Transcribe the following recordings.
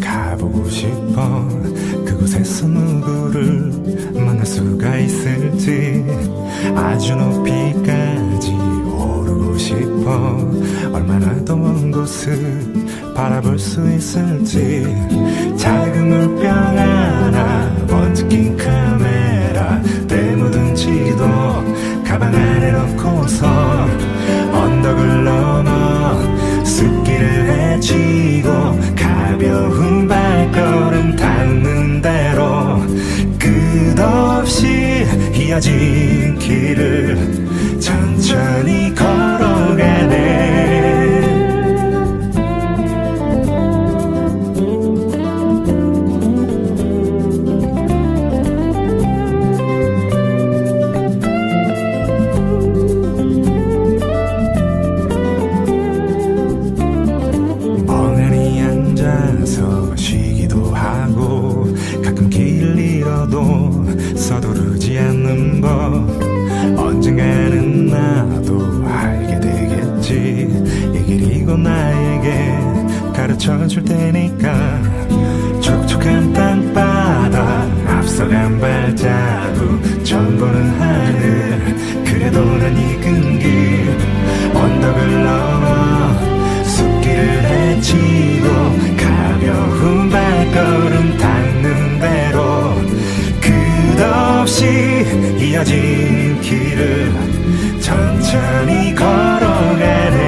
가보고 싶어. 그곳에서 누구를 만날 수가 있을지. 아주 높이까지 오르고 싶어. 얼마나 더 먼 곳을 바라볼 수 있을지. 작은 물병 하나 번쩍 낀 카메라 때 묻은 지도 가방 안에 넣고서 이어진 길을 천천히 서두르지 않는 법 언젠가는 나도 알게 되겠지. 이 길이 곧 나에게 가르쳐 줄 테니까 촉촉한 땅바닥 앞서간 발자국 처음 보는 하늘 이어진 길을 천천히 걸어가네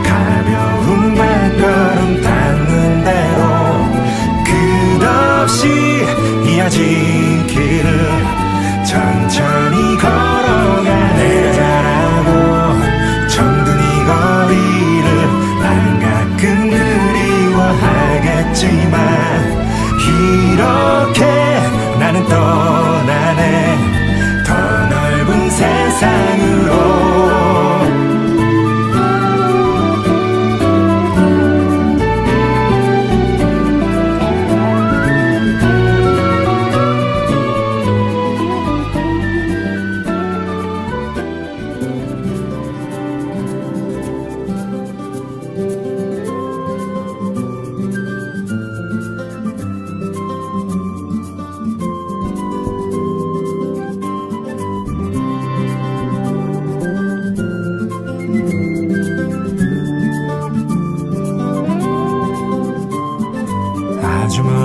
천천히 걸어가 내가 잘하고 정든 이 거리를 난 가끔 그리워하겠지만 이렇게 나는 떠나